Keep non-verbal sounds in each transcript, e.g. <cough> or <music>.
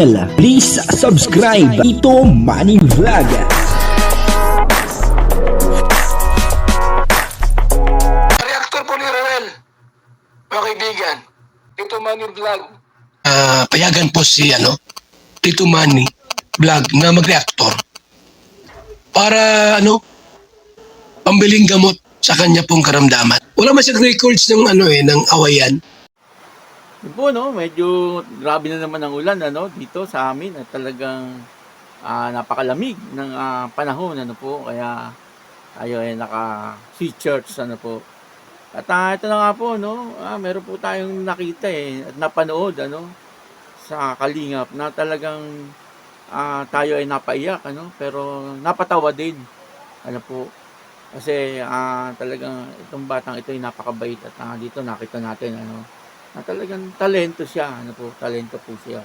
Please subscribe Ito Money Vlog. Reactor po ni Roel. Mga kaibigan, ito Money Vlog. Ah, payagan po si ano, Tito Manny vlog na mag-reactor para ano, pambiling gamot sa kanya pong karamdaman. Wala man siyang records ng ano eh, ng awayan. Yun po, no, medyo grabe na naman ang ulan ano, dito sa amin at talagang ah, napakalamig ng ah, panahon ano po? Kaya tayo ay naka shirts ano po. At ah, ito na nga po no, ah, meron po tayong nakita eh at napanood ano? Sa Kalingap na talagang ah, tayo ay napaiyak ano? Pero napatawa din. Ano po? Kasi ah, talagang itong batang ito ay napakabait at ah, dito nakita natin ano na talagang talento siya. Ano po, talento po siya.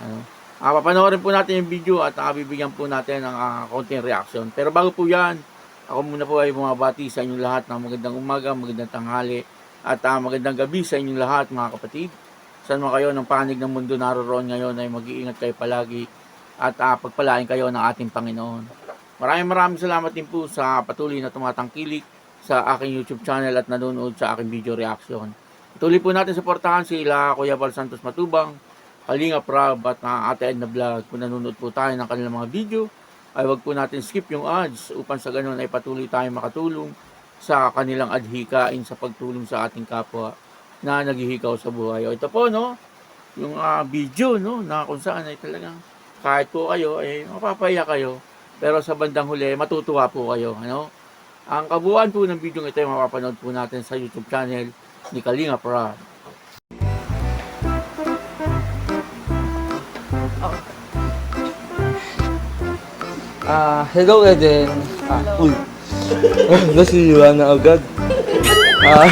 Ano. Ah, papanoorin po natin yung video at ah, bibigyan po natin ng ah, konting reaction. Pero bago po yan, ako muna po ay bumabati sa inyong lahat ng magandang umaga, magandang tanghali, at ah, magandang gabi sa inyong lahat mga kapatid. Saan mo kayo ng panig ng mundo naroon ngayon ay mag-iingat kayo palagi at ah, pagpalain kayo ng ating Panginoon. Maraming maraming salamat din po sa patuloy na tumatangkilik sa aking YouTube channel at nanonood sa aking video reaction. Tuloy po natin suportahan sila Kuya Val Santos Matubang, Kalinga Prab at uh, Ate Edna Vlog. Kung nanonood po tayo ng kanilang mga video, ay wag po natin skip yung ads upang sa ganun ay patuloy tayong makatulong sa kanilang adhikain sa pagtulong sa ating kapwa na naghihikaw sa buhay. O ito po, no, yung ah, video, no, na kung saan ay talagang kahit po kayo, ay mapapaya kayo, pero sa bandang huli, matutuwa po kayo, ano. Ang kabuuan po ng video ito ay mapapanood po natin sa YouTube channel ni Kalinga Prab. Ah, hello Eden. Ah, uy. <laughs> Nasiliwa na agad. Ah,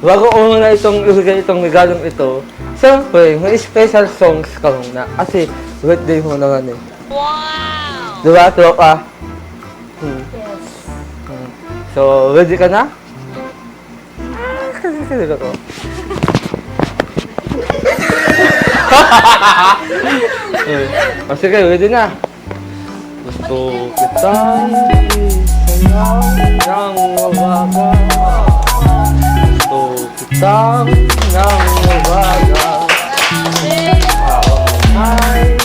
bago ko muna itong ibigay itong regalong ito, siyempre, may special songs ka muna. Kasi, birthday mo naman eh. Wow! Diba, tropa? Hmm. Hmm. So, ready ka na? Ah, kasi sila ko. Eh, oh, sige, ready na. Gusto kitang isayaw ng mawaga Gusto kitang ng mawaga Ay,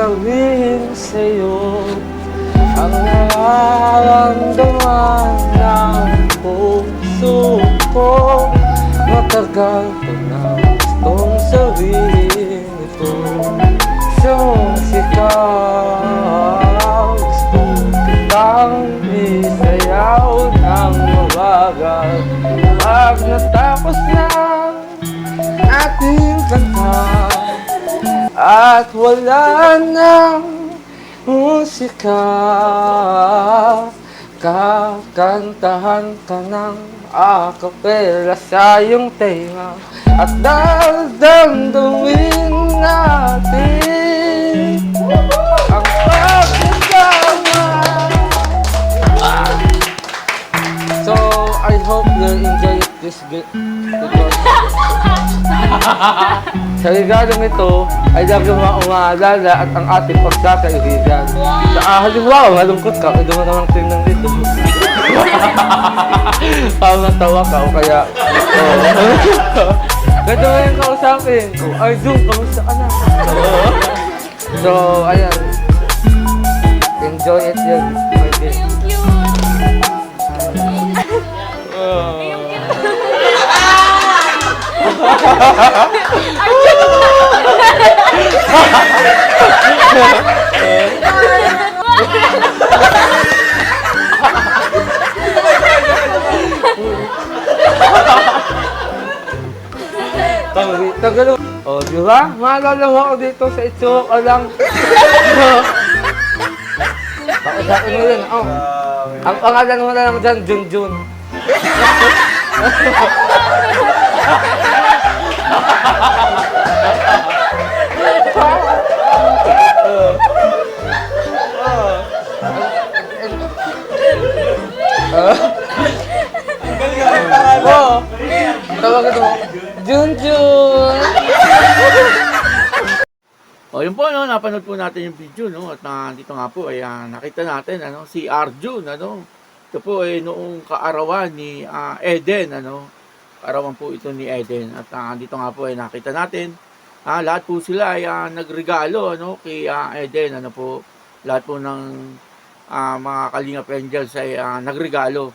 sabihin sa'yo. Ang nararamdaman ng puso ko Matagal ko na gustong sabihin ito. Sumisigaw Gusto kitang isayaw ng mabagal. Pag natapos na ating kanta At wala nang musika. Kakantahan ka ng akapela sa iyong tenga At dadamdamin natin vi- because Sa regalong ito ay lagi mga umaalala at ang ating pagkakaibigan. Sa ah, halimbawa, malungkot ka, pwede mo namang tingnan dito. Para matawa ka o kaya... Oh. Ganito mo yung kausapin. Oh, ay, Zoom, kamusta ka na? So, ayan. Tagal, tagal. O, oh, di ba? Maalala mo ako dito sa itsura ko lang. Pakisapin mo yun. Oh. Ang pangalan mo na lang dyan, Junjun. O yun po, no, napanood po natin yung video, no, at na, dito nga po, ay ah, nakita natin, ano, si Arjun, ano, ito po ay noong kaarawan ni ah, Eden, ano, kaarawan po ito ni Eden, at ah, dito nga po ay nakita natin, ah, lahat po sila ay ah, nagregalo, ano, kay ah, Eden, ano po, lahat po ng ah, mga Kalingap Angels ay ah, nagregalo,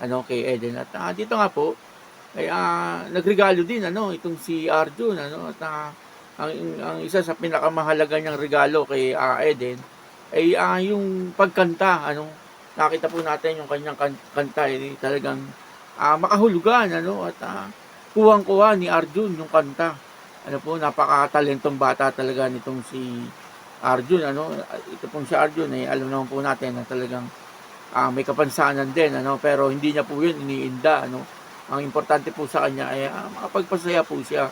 ano, kay Eden, at ah, dito nga po, ay ah, nagregalo din, ano, itong si Arjun, ano, at ah, ang, ang isa sa pinakamahalaga niyang regalo kay Eden ay ah, yung pagkanta ano? Nakita po natin yung kanyang kan- kanta eh, talagang ah, makahulugan ano? At ah, kuwang-kuha ni Arjun yung kanta. Ano po napakatalentong bata talaga nitong si Arjun ano? Ito pong si Arjun eh alam naman po natin na talagang ah, may kapansanan din ano? Pero hindi niya po yun iniinda ano? Ang importante po sa kanya ay ah, makapagpasaya po siya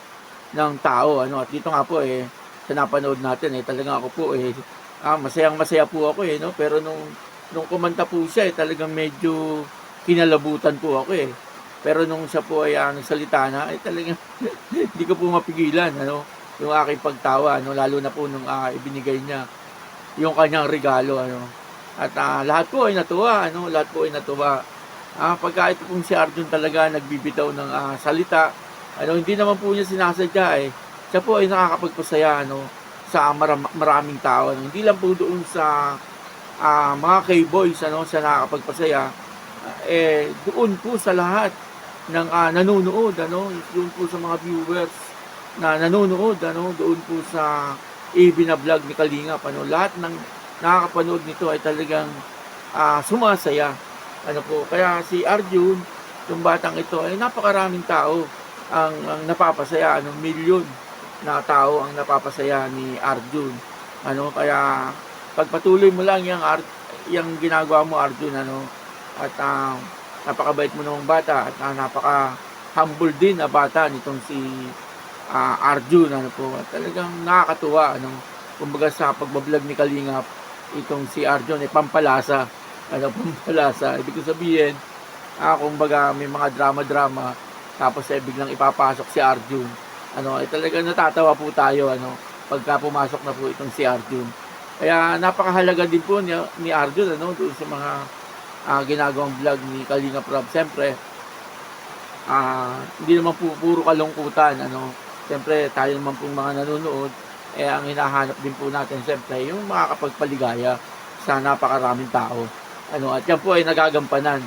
ng tao ano? At dito nga po eh sa napanood natin eh talagang ako po eh ah, masayang masaya po ako eh no? Pero nung nung kumanta po siya eh talagang medyo kinalabutan po ako eh. Pero nung siya po ay ah, nagsalita na eh talagang <laughs> hindi ko po mapigilan ano? Yung aking pagtawa ano? Lalo na po nung ah, ibinigay niya yung kanyang regalo ano? At ah, lahat po ay natuwa ano? Lahat po ay natuwa. Ah pagka ito pong si Arjun talaga nagbibitaw ng ah, salita ano, hindi naman po niya sinasadya eh. Siya po ay nakakapagpasaya ano, sa maram- maraming tao. Ano. Hindi lang po doon sa ah, mga K-boys ano, siya nakakapagpasaya. Ah, eh, doon po sa lahat ng ah, nanonood, ano, doon po sa mga viewers na nanonood, ano, doon po sa AB vlog ni Kalingap, ano, lahat ng nakakapanood nito ay talagang ah, sumasaya. Ano po, kaya si Arjun, yung batang ito, ay napakaraming tao ang, ang napapasaya, ano, milyon na tao ang napapasaya ni Arjun. Ano, kaya pagpatuloy mo lang yung, art, yung ginagawa mo Arjun, ano, at ah, napakabait mo namang bata at ah, napaka humble din na bata nitong si ah, Arjun, ano po. At talagang nakakatuwa, ano, kumbaga sa pagbablog ni Kalingap, itong si Arjun ay pampalasa. Ano, <laughs> pampalasa. Ibig sabihin, ah, kumbaga may mga drama-drama, tapos eh, biglang ipapasok si Arjun. Ano, eh, talagang natatawa po tayo ano pagka pumasok na po itong si Arjun. Kaya napakahalaga din po ni, ni Arjun ano doon sa mga ah, ginagawang vlog ni Kalinga Prab. Siyempre, ah, hindi naman po puro kalungkutan ano. Siyempre, tayo naman pong mga nanonood eh ang hinahanap din po natin siyempre yung makakapagpaligaya sa napakaraming tao. Ano, at yan po ay nagagampanan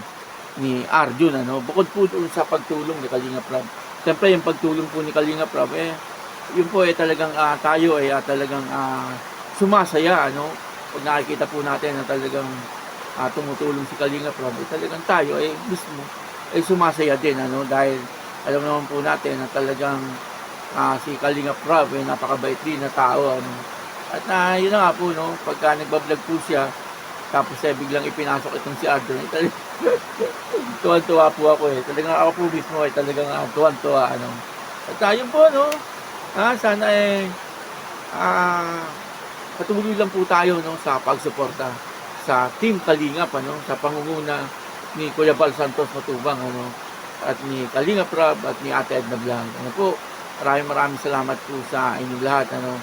ni Arjun ano? Bukod po doon sa pagtulong ni Kalinga Prab. Siyempre yung pagtulong po ni Kalinga Prab eh yun po eh talagang ah, tayo ay ah, talagang ah, sumasaya ano? Pag nakikita po natin na talagang ah, tumutulong si Kalinga Prab eh talagang tayo ay mismo ay sumasaya din ano? Dahil alam naman po natin na talagang ah, si Kalinga Prab ay napakabait din na tao ano? At na yun na nga po no? Pagka nagbablog po siya tapos eh biglang ipinasok itong si Arjun eh, talagang <laughs> tuwan-tuwa po ako eh. Talagang ako po mismo eh, talagang uh, tuwan-tuwa. Ano. At tayo po, no? Ah, sana eh, ah, patuloy lang po tayo no, sa pagsuporta sa Team Kalingap, ano, sa pangunguna ni Kuya Bal Santos Matubang, ano, at ni Kalingap Rab at ni Ate Edna Blanc. Ano po, maraming maraming salamat po sa inyong lahat, ano,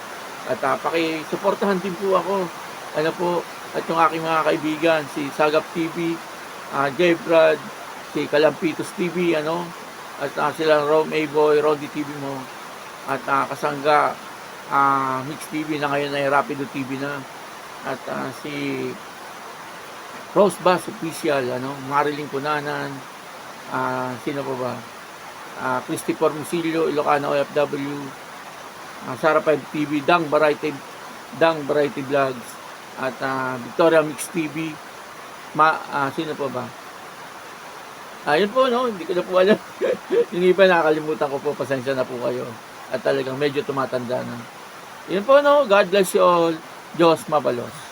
at uh, pakisuportahan din po ako, ano po, at yung aking mga kaibigan, si Sagap TV, uh, Jay Brad, si Kalampitos TV, ano, at uh, sila Rom A. Boy, Roddy TV mo, at uh, kasangga, uh, Mix TV na ngayon ay Rapido TV na, at uh, si Rose Bass Official, ano, Marilyn Punanan, uh, sino pa ba? Uh, Christopher Musilio, Ilocano OFW, uh, Sara 5 TV, Dang Variety, Dang Variety Vlogs, at uh, Victoria Mix TV, ma, ah, sino pa ba? Ayun po, no? Hindi ko na po alam. <laughs> yung iba nakakalimutan ko po. Pasensya na po kayo. At talagang medyo tumatanda na. Yun po, no? God bless you all. Diyos mabalos.